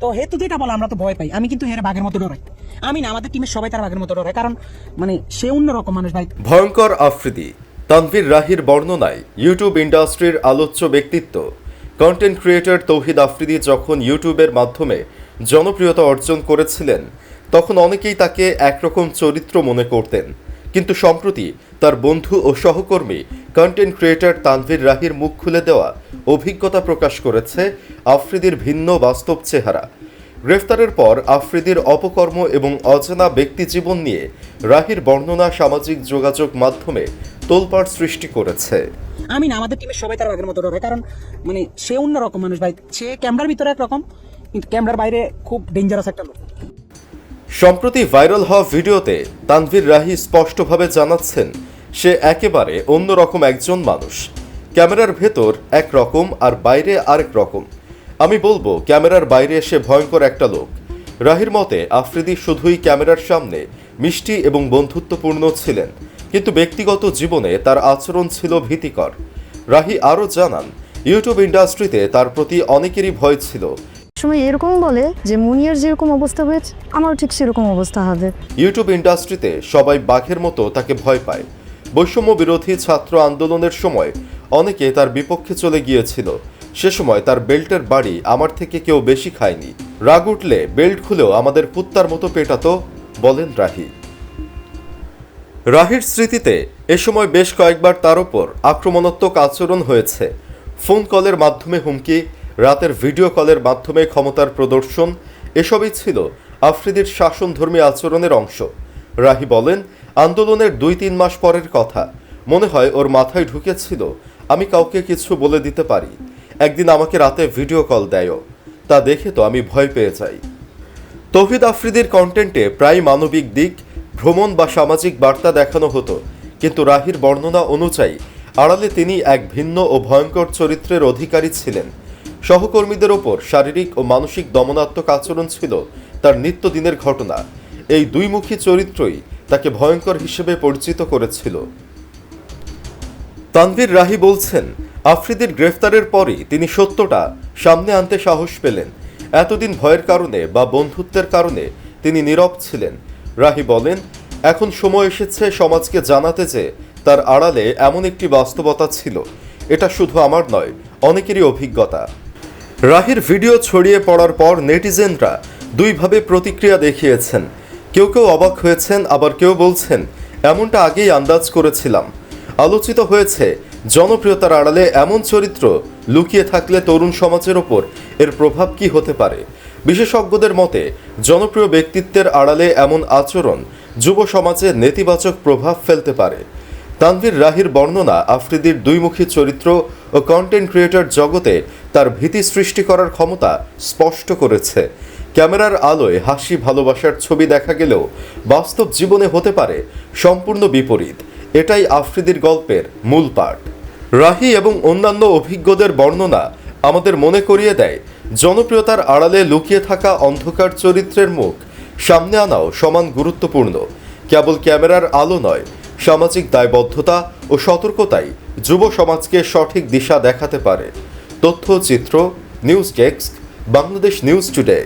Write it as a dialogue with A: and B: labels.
A: তো হেতু যেটা বলে, আমরা তো ভয় পাই। আমি কিন্তু হেরে বাঘের মতো ডরাই। আমি না, আমাদের টিমের সবাই তার বাঘের মতো ডরাই কারণ মানে সে অন্যরকম মানুষ, ভাই।
B: ভয়ঙ্কর আফ্রিদি। তানভীর রাহির বর্ণনায় ইউটিউব ইন্ডাস্ট্রির আলোচ্য ব্যক্তিত্ব। কন্টেন্ট ক্রিয়েটর তৌহিদ আফ্রিদি যখন ইউটিউবের মাধ্যমে জনপ্রিয়তা অর্জন করেছিলেন, তখন অনেকেই তাকে একরকম চরিত্র মনে করতেন। কিন্তু সম্প্রতি তার বন্ধু ও সহকর্মী কন্টেন্ট ক্রিয়েটর তানভীর রাহির মুখ খুলে দেওয়া অভিজ্ঞতা প্রকাশ করেছে আফ্রিদির ভিন্ন বাস্তব চেহারা। গ্রেফতারের পর আফ্রিদির অপকর্ম এবং অজানা ব্যক্তিজীবন নিয়ে রাহির বর্ণনা সামাজিক যোগাযোগ মাধ্যমে তোলপাড় সৃষ্টি করেছে।
A: আমি না আমাদের টিমের সবাই তার বাঘের মতো ডরাই কারণ মানে সে অন্যরকম মানুষ ভাই সে ক্যামেরার ভিতরে একরকম কিন্তু ক্যামেরার বাইরে খুব ডেঞ্জারাস একটা লোক।
B: সম্প্রতি ভাইরাল হওয়া ভিডিওতে তানভীর রাহি স্পষ্টভাবে জানাচ্ছেন সে একেবারে অন্যরকম একজন মানুষ। ক্যামেরার ভেতর এক রকম আর বাইরে আরেক রকম। আমি বলব ক্যামেরার বাইরে সে ভয়ঙ্কর একটা লোক। রাহির মতে আফ্রিদি শুধুই ক্যামেরার সামনে মিষ্টি এবং বন্ধুত্বপূর্ণ ছিলেন কিন্তু ব্যক্তিগত জীবনে তার আচরণ ছিল ভীতিকর। রাহি আরও জানান ইউটিউব ইন্ডাস্ট্রিতে তার প্রতি অনেকেরই ভয় ছিল।
C: সময় এরকম বলে যে মুনিয়ার যেরকম অবস্থা হয়েছে আমারও ঠিক সেরকম অবস্থা হবে।
B: ইউটিউব ইন্ডাস্ট্রিতে সবাই বাঘের মতো তাকে ভয় পায়। বৈষম্য বিরোধী ছাত্র আন্দোলনের সময় অনেকে তার বিপক্ষে চলে গিয়েছিল। সে সময় তার বেল্টের বাড়ি আমার থেকে কেউ বেশি খায়নি। রাগ উঠলে বেল্ট খুলেও আমাদের কুত্তার মতো পেটাতো, বলেন রাহি। রাহির স্মৃতিতে এ সময় বেশ কয়েকবার তার ওপর আক্রমণাত্মক আচরণ হয়েছে। ফোন কলের মাধ্যমে হুমকি, রাতের ভিডিও কলের মাধ্যমে ক্ষমতার প্রদর্শন, এসবই ছিল আফ্রিদির শাসনধর্মী আচরণের অংশ। রাহি বলেন আন্দোলনের দুই তিন মাস পরের কথা। মনে হয় ওর মাথায় ঢুকেছিল। আমি কাউকে কিছু বলে দিতে পারি। একদিন আমাকে রাতে ভিডিও কল দেয়ও। তা দেখে তো আমি ভয় পেয়ে যাই। তৌহিদ আফ্রিদির কন্টেন্টে প্রায় মানবিক দিক, ভ্রমণ বা সামাজিক বার্তা দেখানো হতো। কিন্তু রাহির বর্ণনা অনুযায়ী, আড়ালে তিনি এক ভিন্ন ও ভয়ঙ্কর চরিত্রের অধিকারী ছিলেন। সহকর্মীদের ওপর শারীরিক ও মানসিক দমনাত্মক আচরণ ছিল তার নিত্যদিনের ঘটনা। এই দুইমুখী চরিত্রই তাকে ভয়ঙ্কর হিসেবে পরিচিত করেছিল। তানভীর রাহি বলছেন, আফ্রিদির গ্রেফতারের পরই তিনি সত্যটা সামনে আনতে সাহস পেলেন। এতদিন ভয়ের কারণে বা বন্ধুত্বের কারণে তিনি নীরব ছিলেন। রাহি বলেন, এখন সময় এসেছে সমাজকে জানাতে যে তার আড়ালে এমন একটি বাস্তবতা ছিল। এটা শুধু আমার নয়, অনেকেরই অভিজ্ঞতা। রাহির ভিডিও ছড়িয়ে পড়ার পর নেটিজেনরা দুইভাবে প্রতিক্রিয়া দেখিয়েছেন। কেউ কেউ অবাক হয়েছেন, আবার কেউ বলছেন, এমনটা আগেই আন্দাজ করেছিলাম। আলোচিত হয়েছে, জনপ্রিয়তার আড়ালে এমন চরিত্র লুকিয়ে থাকলে তরুণ সমাজের ওপর এর প্রভাব কি হতে পারে? বিশেষজ্ঞদের মতে, জনপ্রিয় ব্যক্তিত্বের আড়ালে এমন আচরণ যুব সমাজে নেতিবাচক প্রভাব ফেলতে পারে। তানভীর রাহির বর্ণনা আফ্রিদির দুইমুখী চরিত্র ও কন্টেন্ট ক্রিয়েটর জগতে তার ভীতি সৃষ্টি করার ক্ষমতা স্পষ্ট করেছে। ক্যামেরার আলোয় হাসি ভালোবাসার ছবি দেখা গেলেও বাস্তব জীবনে হতে পারে সম্পূর্ণ বিপরীত। এটাই আফ্রিদির গল্পের মূল পাঠ। রাহি এবং অন্যান্য অভিজ্ঞদের বর্ণনা আমাদের মনে করিয়ে দেয়, জনপ্রিয়তার আড়ালে লুকিয়ে থাকা অন্ধকার চরিত্রের মুখ সামনে আনাও সমান গুরুত্বপূর্ণ। কেবল ক্যামেরার আলো নয় সামাজিক দায়বদ্ধতা ও সতর্কতাই যুব সমাজকে সঠিক দিশা দেখাতে পারে। তথ্যচিত্র, news desk, Bangladesh news today.